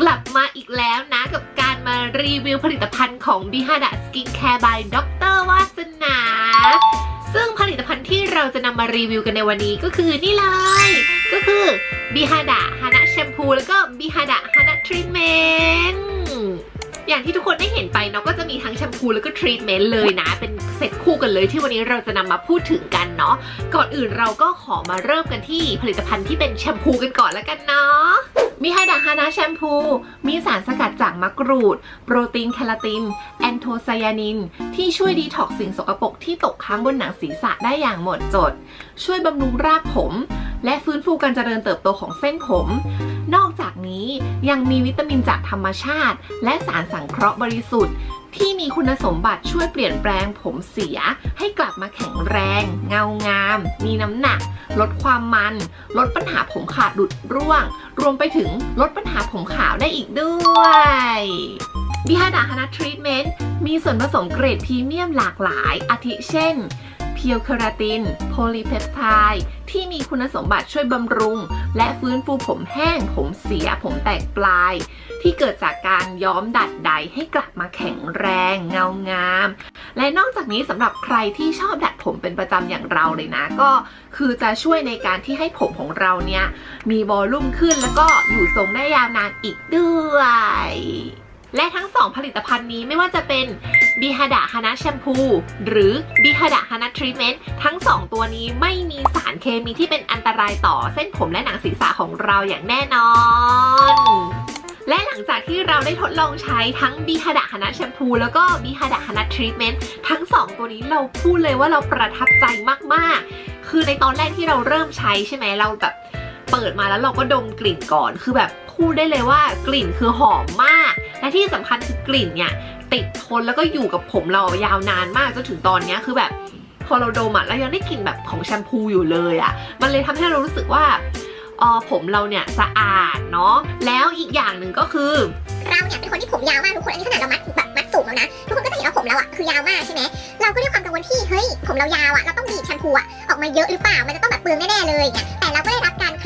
กลับมาอีกแล้วนะกับการมารีวิวผลิตภัณฑ์ของ BHA d a Skin Care by ดรวาสนา ซึ่งผลิตภัณฑ์ที่เราจะนำมารีวิวกันในวันนี้ก็คือนี่เลย ก็คือ BHA d a ฮานะแชมพูแล้วก็ BHA d a ฮานะทรีทเมนต์ อย่างที่ทุกคนได้เห็นไปเนาะก็จะมีทั้งแชมพูแล้วก็ทรีทเมนต์เลยนะ เป็นเซตคู่กันเลยที่วันนี้เราจะนำมาพูดถึงกันเนาะก่อนอื่นเราก็ขอมาเริ่มกันที่ผลิตภัณฑ์ที่เป็นแชมพูกันก่อนแล้วกันเนาะมีไฮดาฮานะแชมพู มีสารสกัดจากมะกรูด โปรตีนแคลาติน แอนโทไซยานิน ที่ช่วยดีท็อกซ์สิ่งสกปรกที่ตกค้างบนหนังศีรษะได้อย่างหมดจด ช่วยบำรุงรากผม และฟื้นฟูการเจริญเติบโตของเส้นผม นอกจากนี้ยังมีวิตามินจากธรรมชาติ และสารสังเคราะห์บริสุทธิ์ ที่มีคุณสมบัติช่วยเปลี่ยนแปลงผมเสีย ให้กลับมาแข็งแรง เงางาม มีน้ำหนัก ลดความมัน ลดปัญหาผมขาดหลุดร่วง รวมไปถึงลดปัญหาผมขาวได้อีกด้วยบิฮาดาฮานาทรีทเมนต์มีส่วนผสมเกรดพรีเมียมหลากหลายอาทิเช่น เพียวเคราติน โพลีเพปไทด์ที่มีคุณสมบัติช่วยบำรุง และฟื้นฟูผมแห้ง ผมเสีย ผมแตกปลาย ที่เกิดจากการย้อมดัดใดให้กลับมาแข็งแรง เงางาม และนอกจากนี้สำหรับใครที่ชอบดัดผมเป็นประจำอย่างเราเลยนะ ก็คือจะช่วยในการที่ให้ผมของเราเนี่ยมีวอลลุ่มขึ้นแล้วก็อยู่ทรงได้ยาวนานอีกด้วย และทั้งสองผลิตภัณฑ์นี้ไม่ว่าจะเป็นบีฮาดะฮานะแชมพูหรือบีฮาดะฮานะทรีเมนต์ทั้งสองตัวนี้ไม่มีสารเคมีที่เป็นอันตรายต่อเส้นผมและหนังศีรษะของเราอย่างแน่นอนและหลังจากที่เราได้ทดลองใช้ทั้งบีฮาดะฮานะแชมพูแล้วก็บีฮาดะฮานะทรีทเมนต์ทั้งสองตัวนี้เราพูดเลยว่าเราประทับใจมากๆ คือในตอนแรกที่เราเริ่มใช้ใช่ไหมเราแบบ เปิดมาแล้วเราก็ดมกลิ่นก่อน คือแบบพูดได้เลยว่ากลิ่นคือหอมมาก และที่สำคัญคือกลิ่นเนี่ยติดทนแล้วก็อยู่กับผมเรายาวนานมากจนถึงตอนเนี้ยคือแบบพอเราดมอะเรายังได้กลิ่นแบบของแชมพูอยู่เลยอะมันเลยทำให้เรารู้สึกว่าออผมเราเนี่ยสะอาดเนาะ แล้วอีกอย่างหนึ่งก็คือ เราเนี่ยเป็นคนที่ผมยาวมากทุกคน อันนี้ขนาดเรามัดแบบมัดสูงแล้วนะ ทุกคนก็จะเห็นว่าผมเราอะคือยาวมากใช่ไหม เราก็ด้วยความกังวลที่เฮ้ยผมเรายาวอะเราต้องบีบแชมพูอะออกมาเยอะหรือเปล่า มันจะต้องแบบเปลืองแน่ๆเลยเนี่ยแต่เราก็ได้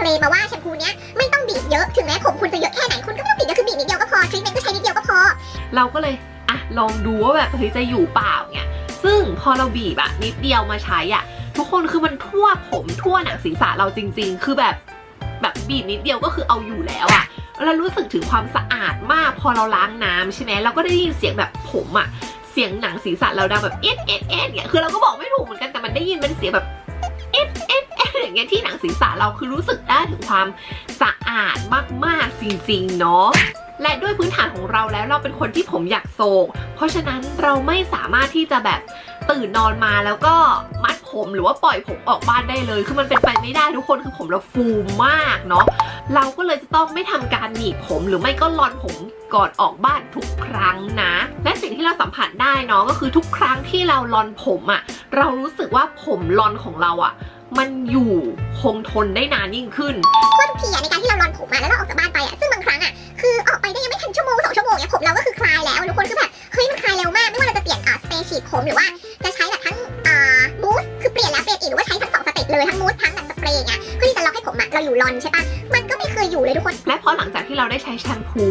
รับการเคลมาว่าแชมพูเนี้ยไม่ต้องบีบเยอะถึงแม้ผมคุณจะเยอะแค่ไหนคุณก็ไม่ต้องบีบเยอะคือบีบนิดเดียวก็พอทรีทเมนต์ก็ใช้นิดเดียวก็พอ เราก็เลยอะลองดูว่าแบบเฮ้ยจะอยู่เปล่าเนี่ยซึ่งพอเราบีบอะนิดเดียวมาใช้อะทุกคนคือมันทั่วผมทั่วหนังศีรษะเราจริง ๆ คือแบบแบบบีบนิดเดียวก็คือเอาอยู่แล้วอะเรารู้สึกถึงความสะอาดมากพอเราล้างน้ำใช่ไหมเราก็ได้ยินเสียงแบบผมอะเสียงหนังศีรษะเราดังแบบเอ็ดเอ็ดเอ็ดเนี่ยคือเราก็บอกไม่ถูกเหมือนกันแต่มันได้ยินเป็นเสียงแบบ อย่างเงี้ยที่หนังศีรษะเราคือรู้สึกได้ถึงความสะอาดมากๆจริงๆเนาะและด้วยพื้นฐานของเราแล้วเราเป็นคนที่ผมอยากโศก เพราะฉะนั้นเราไม่สามารถที่จะแบบตื่นนอนมาแล้วก็มัดผมหรือว่าปล่อยผมออกบ้านได้เลย คือมันเป็นไปไม่ได้ทุกคนคือผมเราฟูมากเนาะ เราก็เลยจะต้องไม่ทำการหนีบผมหรือไม่ก็ลอนผมก่อนออกบ้านทุกครั้งนะ และสิ่งที่เราสัมผัสได้เนาะก็คือทุกครั้งที่เราลอนผมอะ่ะ เรารู้สึกว่าผมลอนของเราอะ่ะ มันอยู่คงทนได้นานยิ่งขึ้นเพราะทุกทีอะในการที่เราลอนผมมาแล้วเราออกจากบ้านไปอะซึ่งบางครั้งอะคือออกไปได้ยังไม่ถึงชั่วโมงสองชั่วโมงเนี่ยผมเราก็คือคลายแล้วทุกคนคือแบบเฮ้ยมันคลายเร็วมากไม่ว่าเราจะเปลี่ยนอ่าสเปรย์ฉีดผมหรือว่าจะใช้แบบทั้งอ่ามูสคือเปลี่ยนแล้วเปลี่ยนอีกหรือว่าใช้ทั้งสองสเต็ปเลยทั้งมูสทั้งแบบสเปรย์อย่างเงี้ยเพื่อที่จะล็อกให้ผมอะเราอยู่รอนใช่ปะมันก็ไม่เคยอยู่เลยทุกคน และพอหลังจากที่เราได้ใช้แชมพู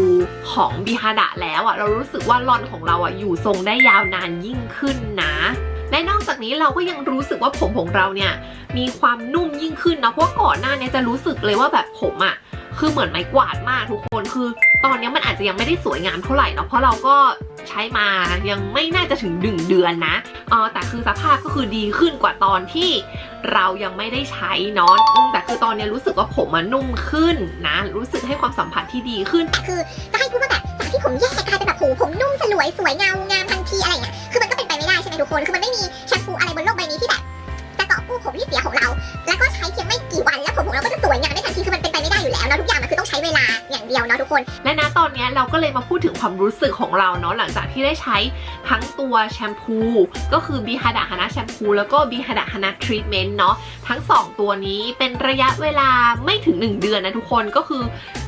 ของบีฮาดะแล้วอะเรารู้สึกว่าลอนของเราอะอยู่ทรงได้ยาวนานยิ่งขึ้นนะ และนอกจากนี้เราก็ยังรู้สึกว่าผมของเราเนี่ยมีความนุ่มยิ่งขึ้นนะเพราะก่อนหน้านี้จะรู้สึกเลยว่าแบบผมอะคือเหมือนไม้กวาดมากทุกคนคือ ตอนนี้มันอาจจะยังไม่ได้สวยงามเท่าไหร่เนาะเพราะเราก็ใช้มายังไม่น่าจะถึงหนึ่งเดือนนะเออแต่คือสภาพก็คือดีขึ้นกว่าตอนที่เรายังไม่ได้ใช้เนาะอืมแต่คือตอนนี้รู้สึกว่าผมมันนุ่มขึ้นนะ รู้สึกให้ความสัมผัสที่ดีขึ้น คือจะให้พูดว่าแบบจากที่ผมแย่กลายเป็นแบบโหผมนุ่มสลวยสวยเงาง ทุกคนคือมันไม่มีแชมพูอะไรบนโลกใบนี้ที่แบบจะเกาะกู้ผมที่เสียของเรา แล้วก็ใช้เพียงไม่กี่วันแล้วผมของเราก็จะสวยงามได้ทันทีคือมัน ช้เวลาอย่างเดียวเนาะทุกคน และนะตอนนี้เราก็เลยมาพูดถึงความรู้สึกของเราเนาะหลังจากที่ได้ใช้ทั้งตัวแชมพูก็คือบีฮาดะฮานะแชมพูแล้วก็บีฮาดะฮานะทรีทเมนต์เนาะทั้ง 2 ตัวนี้เป็นระยะเวลาไม่ถึง 1 เดือนนะทุกคนก็คือ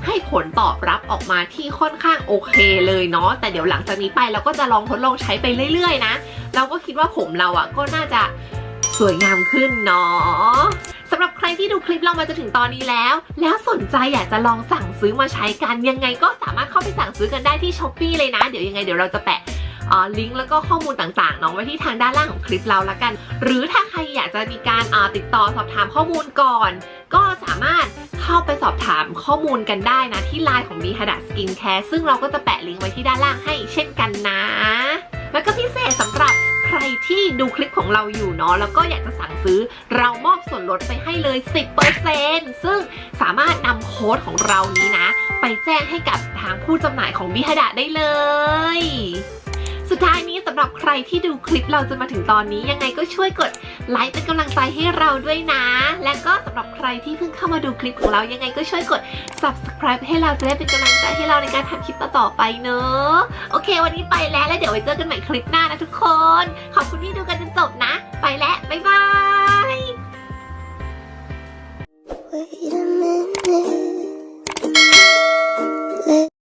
ให้ผลตอบรับออกมาที่ค่อนข้างโอเคเลยเนาะแต่เดี๋ยวหลังจากนี้ไปเราก็จะลองทดลองใช้ไปเรื่อยๆนะ เราก็คิดว่าผมเราอะ่ะก็น่าจะสวยงามขึ้นเนาะำหรับใครที่ดูคลิปเรามาจนถึงตอนนี้แล้ว แล้วสนใจอยากจะลองสั่งซื้อมาใช้กันยังไงก็สามารถเข้าไปสั่งซื้อกันได้ที่ช้อปปีเลยนะ เดี๋ยวยังไงเดี๋ยวเราจะแปะลิงก์แล้วก็ข้อมูลต่างๆน้องไว้ที่ทางด้านล่างของคลิปเราละกัน หรือถ้าใครอยากจะมีการติดต่อสอบถามข้อมูลก่อน ก็สามารถเข้าไปสอบถามข้อมูลกันได้นะที่ไลน์ของ b ีฮด s สกินแคร์ซึ่งเราก็จะแปะลิงก์ไว้ที่ด้านล่างให้เช่นกันนะ แล้วก็พิเศษสำหรับใครที่ดูคลิปของเราอยู่เนาะแล้วก็อยากจะสั่งซื้อเรามอบส่วนลดไปให้เลย 10%ซึ่งสามารถนำโค้ดของเรานี้นะ ไปแจ้งให้กับทางผู้จำหน่ายของบิฮดะได้เลย สุดท้ายนี้สำหรับใครที่ดูคลิปเราจนมาถึงตอนนี้ ยังไงก็ช่วยกดไลค์เป็นกำลังใจให้เราด้วยนะ และก็สำหรับใครที่เพิ่งเข้ามาดูคลิปของเรายังไงก็ช่วยกด subscribe ให้เราจะได้เป็นกำลังใจให้เราในการทำคลิปต่อๆไปเนอะโอเค วันนี้ไปแล้วแล้วเดี๋ยวไว้เจอกันใหม่คลิปหน้านะทุกคน ขอบคุณที่ดูกันจนจบนะ ไปแล้วบ๊ายบาย Wait a minute